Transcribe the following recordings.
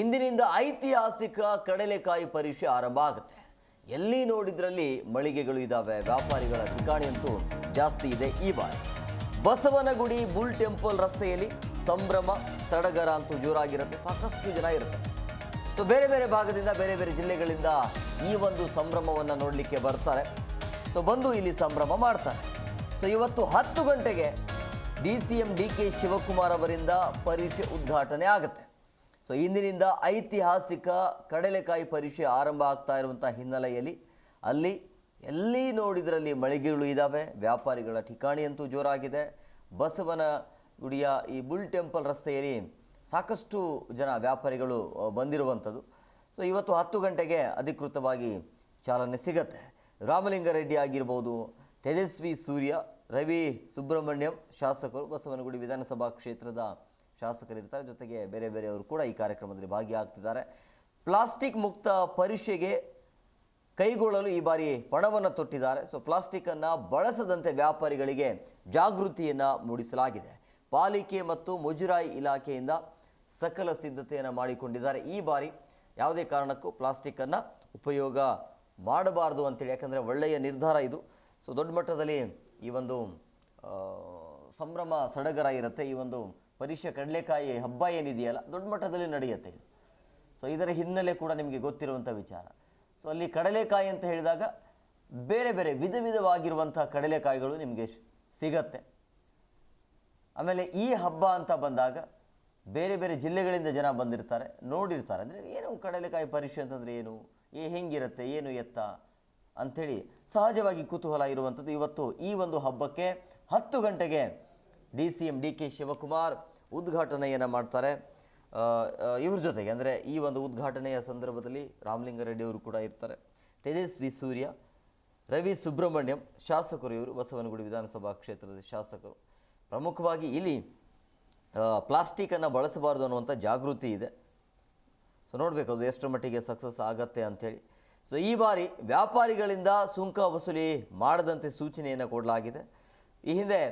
ಇಂದಿನಿಂದ ಐತಿಹಾಸಿಕ ಕಡಲೆಕಾಯಿ ಪರೀಕ್ಷೆ ಆರಂಭ ಆಗುತ್ತೆ. ಎಲ್ಲಿ ನೋಡಿದ್ರಲ್ಲಿ ಮಳಿಗೆಗಳು ಇದ್ದಾವೆ ವ್ಯಾಪಾರಿಗಳ ಠಿಕಾಣಿ ಅಂತೂ ಜಾಸ್ತಿ ಇದೆ ಈ ಬಾರಿ. ಬಸವನಗುಡಿ ಬುಲ್ ಟೆಂಪಲ್ ರಸ್ತೆಯಲ್ಲಿ ಸಂಭ್ರಮ, ಸಡಗರ ಅಂತೂ ಜೋರಾಗಿರುತ್ತೆ, ಸಾಕಷ್ಟು ಜನ ಇರುತ್ತೆ. ಸೊ ಬೇರೆ ಬೇರೆ ಭಾಗದಿಂದ, ಬೇರೆ ಬೇರೆ ಜಿಲ್ಲೆಗಳಿಂದ ಈ ಒಂದು ಸಂಭ್ರಮವನ್ನು ನೋಡಲಿಕ್ಕೆ ಬರ್ತಾರೆ. ಸೊ ಬಂದು ಇಲ್ಲಿ ಸಂಭ್ರಮ ಮಾಡ್ತಾರೆ. ಸೊ ಇವತ್ತು ಹತ್ತು ಗಂಟೆಗೆ D C M D K Shivakumar ಅವರಿಂದ ಪರೀಕ್ಷೆ ಉದ್ಘಾಟನೆ ಆಗುತ್ತೆ. ಸೊ ಇಂದಿನಿಂದ ಐತಿಹಾಸಿಕ ಕಡಲೆಕಾಯಿ ಪರೀಕ್ಷೆ ಆರಂಭ ಆಗ್ತಾ ಇರುವಂಥ ಹಿನ್ನೆಲೆಯಲ್ಲಿ ಅಲ್ಲಿ ಎಲ್ಲಿ ನೋಡಿದ್ರಲ್ಲಿ ಮಳಿಗೆಗಳು ಇದ್ದಾವೆ ವ್ಯಾಪಾರಿಗಳ ಠಿಕಾಣಿಯಂತೂ ಜೋರಾಗಿದೆ. ಬಸವನ ಗುಡಿಯ ಈ ಬುಲ್ ಟೆಂಪಲ್ ರಸ್ತೆಯಲ್ಲಿ ಸಾಕಷ್ಟು ಜನ ವ್ಯಾಪಾರಿಗಳು ಬಂದಿರುವಂಥದ್ದು. ಸೊ ಇವತ್ತು ಹತ್ತು ಗಂಟೆಗೆ ಅಧಿಕೃತವಾಗಿ ಚಾಲನೆ ಸಿಗತ್ತೆ. ರಾಮಲಿಂಗಾರೆಡ್ಡಿ ಆಗಿರ್ಬೋದು, ತೇಜಸ್ವಿ ಸೂರ್ಯ, ರವಿ ಸುಬ್ರಹ್ಮಣ್ಯಂ ಶಾಸಕರು ಬಸವನಗುಡಿ ವಿಧಾನಸಭಾ ಕ್ಷೇತ್ರದ ಶಾಸಕರಿರ್ತಾರೆ. ಜೊತೆಗೆ ಬೇರೆ ಬೇರೆಯವರು ಕೂಡ ಈ ಕಾರ್ಯಕ್ರಮದಲ್ಲಿ ಭಾಗಿಯಾಗ್ತಿದ್ದಾರೆ. ಪ್ಲಾಸ್ಟಿಕ್ ಮುಕ್ತ ಪರೀಕ್ಷೆಗೆ ಕೈಗೊಳ್ಳಲು ಈ ಬಾರಿ ಪಣವನ್ನು ತೊಟ್ಟಿದ್ದಾರೆ. ಸೊ ಪ್ಲಾಸ್ಟಿಕ್ಕನ್ನು ಬಳಸದಂತೆ ವ್ಯಾಪಾರಿಗಳಿಗೆ ಜಾಗೃತಿಯನ್ನು ಮೂಡಿಸಲಾಗಿದೆ. ಪಾಲಿಕೆ ಮತ್ತು ಮುಜರಾಯಿ ಇಲಾಖೆಯಿಂದ ಸಕಲ ಸಿದ್ಧತೆಯನ್ನು ಮಾಡಿಕೊಂಡಿದ್ದಾರೆ. ಈ ಬಾರಿ ಯಾವುದೇ ಕಾರಣಕ್ಕೂ ಪ್ಲಾಸ್ಟಿಕ್ಕನ್ನು ಉಪಯೋಗ ಮಾಡಬಾರ್ದು ಅಂತೇಳಿ, ಯಾಕಂದರೆ ಒಳ್ಳೆಯ ನಿರ್ಧಾರ ಇದು. ಸೊ ದೊಡ್ಡ ಮಟ್ಟದಲ್ಲಿ ಈ ಒಂದು ಸಂಭ್ರಮ ಸಡಗರ ಇರುತ್ತೆ. ಈ ಒಂದು ಪರೀಕ್ಷೆ ಕಡಲೆಕಾಯಿ ಹಬ್ಬ ಏನಿದೆಯಲ್ಲ, ದೊಡ್ಡ ಮಟ್ಟದಲ್ಲಿ ನಡೆಯುತ್ತೆ ಸೊ ಇದರ ಹಿನ್ನೆಲೆ ಕೂಡ ನಿಮಗೆ ಗೊತ್ತಿರುವಂಥ ವಿಚಾರ. ಸೊ ಅಲ್ಲಿ ಕಡಲೆಕಾಯಿ ಅಂತ ಹೇಳಿದಾಗ ಬೇರೆ ಬೇರೆ ವಿಧ ವಿಧವಾಗಿರುವಂಥ ಕಡಲೆಕಾಯಿಗಳು ನಿಮಗೆ ಸಿಗತ್ತೆ. ಆಮೇಲೆ ಈ ಹಬ್ಬ ಅಂತ ಬಂದಾಗ ಬೇರೆ ಬೇರೆ ಜಿಲ್ಲೆಗಳಿಂದ ಜನ ಬಂದಿರ್ತಾರೆ, ನೋಡಿರ್ತಾರೆ. ಅಂದರೆ ಏನು ಕಡಲೆಕಾಯಿ ಪರೀಕ್ಷೆ ಅಂತಂದರೆ ಏನು? ಏ, ಹೆಂಗಿರುತ್ತೆ? ಏನು ಎತ್ತ? ಅಂಥೇಳಿ ಸಹಜವಾಗಿ ಕುತೂಹಲ ಇರುವಂಥದ್ದು. ಇವತ್ತು ಈ ಒಂದು ಹಬ್ಬಕ್ಕೆ ಹತ್ತು ಗಂಟೆಗೆ D C M D K Shivakumar ಉದ್ಘಾಟನೆಯನ್ನು ಮಾಡ್ತಾರೆ. ಇವ್ರ ಜೊತೆಗೆ ಅಂದರೆ ಈ ಒಂದು ಉದ್ಘಾಟನೆಯ ಸಂದರ್ಭದಲ್ಲಿ ರಾಮಲಿಂಗಾರೆಡ್ಡಿ ಅವರು ಕೂಡ ಇರ್ತಾರೆ. ತೇಜಸ್ವಿ ಸೂರ್ಯ, ರವಿ ಸುಬ್ರಹ್ಮಣ್ಯಂ, ಶಾಸಕರು ಇವರು, ಬಸವನಗುಡಿ ವಿಧಾನಸಭಾ ಕ್ಷೇತ್ರದ ಶಾಸಕರು. ಪ್ರಮುಖವಾಗಿ ಇಲ್ಲಿ ಪ್ಲಾಸ್ಟಿಕನ್ನು ಬಳಸಬಾರ್ದು ಅನ್ನುವಂಥ ಜಾಗೃತಿ ಇದೆ. ಸೊ ನೋಡಬೇಕು ಅದು ಎಷ್ಟರ ಮಟ್ಟಿಗೆ ಸಕ್ಸಸ್ ಆಗತ್ತೆ ಅಂಥೇಳಿ. ಸೊ ಈ ಬಾರಿ ವ್ಯಾಪಾರಿಗಳಿಂದ ಸುಂಕ ವಸೂಲಿ ಮಾಡದಂತೆ ಸೂಚನೆಯನ್ನು ಕೊಡಲಾಗಿದೆ. ಈ ಹಿಂದೆ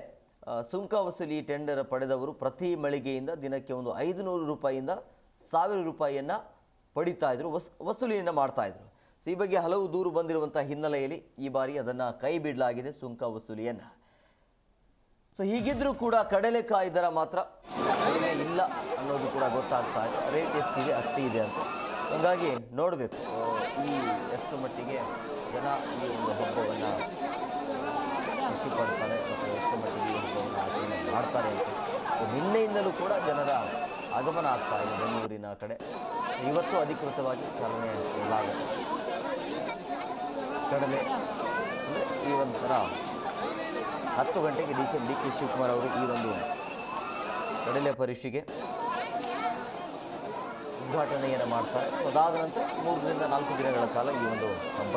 ಸುಂಕ ವಸೂಲಿ ಟೆಂಡರ್ ಪಡೆದವರು ಪ್ರತಿ ಮಳಿಗೆಯಿಂದ ದಿನಕ್ಕೆ ಒಂದು ಐದು ನೂರು ರೂಪಾಯಿಯಿಂದ ಸಾವಿರ ರೂಪಾಯಿಯನ್ನು ಇದ್ದರು ವಸ್, ವಸೂಲಿಯನ್ನು ಮಾಡ್ತಾ ಇದ್ರು. ಸೊ ಈ ಬಗ್ಗೆ ಹಲವು ದೂರು ಬಂದಿರುವಂಥ ಹಿನ್ನೆಲೆಯಲ್ಲಿ ಈ ಬಾರಿ ಅದನ್ನು ಕೈ ಬಿಡಲಾಗಿದೆ ಸುಂಕ ವಸೂಲಿಯನ್ನು ಸೊ ಹೀಗಿದ್ರೂ ಕೂಡ ಕಡಲೆಕಾಯಿ ದರ ಮಾತ್ರ ಕಡಿಮೆ ಇಲ್ಲ ಅನ್ನೋದು ಕೂಡ ಗೊತ್ತಾಗ್ತಾ ಇದೆ. ರೇಟ್ ಎಷ್ಟಿದೆ ಅಷ್ಟೇ ಇದೆ ಅಂತ. ಹಾಗಾಗಿ ನೋಡಬೇಕು. ಈ ಎಷ್ಟು ಮಟ್ಟಿಗೆ ಜನ ಈ ಒಂದು ಹಬ್ಬವನ್ನು ಖುಷಿ ಪಡ್ತಾರೆ ಮತ್ತು ಎಷ್ಟು ಮಟ್ಟಿಗೆ ಈ ಹಬ್ಬವನ್ನು ಆಚರಣೆ ಮಾಡ್ತಾರೆ ಅಂತ. ನಿನ್ನೆಯಿಂದಲೂ ಕೂಡ ಜನರ ಆಗಮನ ಆಗ್ತಾ ಇದೆ ಬೆಂಗಳೂರಿನ ಕಡೆ. ಇವತ್ತು ಅಧಿಕೃತವಾಗಿ ಚಾಲನೆ ಕೊಡಲಾಗುತ್ತೆ ಕಡಿಮೆ ಅಂದರೆ ಈ ಒಂಥರ ಹತ್ತು ಗಂಟೆಗೆ D C M D K Shivakumar ಅವರು ಈ ಒಂದು ಕಡಲೆ ಪರೀಕ್ಷೆಗೆ ಉದ್ಘಾಟನೆಯನ್ನು ಮಾಡ್ತಾರೆ. ಸೊ ಅದಾದ ನಂತರ ಮೂರರಿಂದ ನಾಲ್ಕು ದಿನಗಳ ಕಾಲ ಈ ಒಂದು ಹಬ್ಬ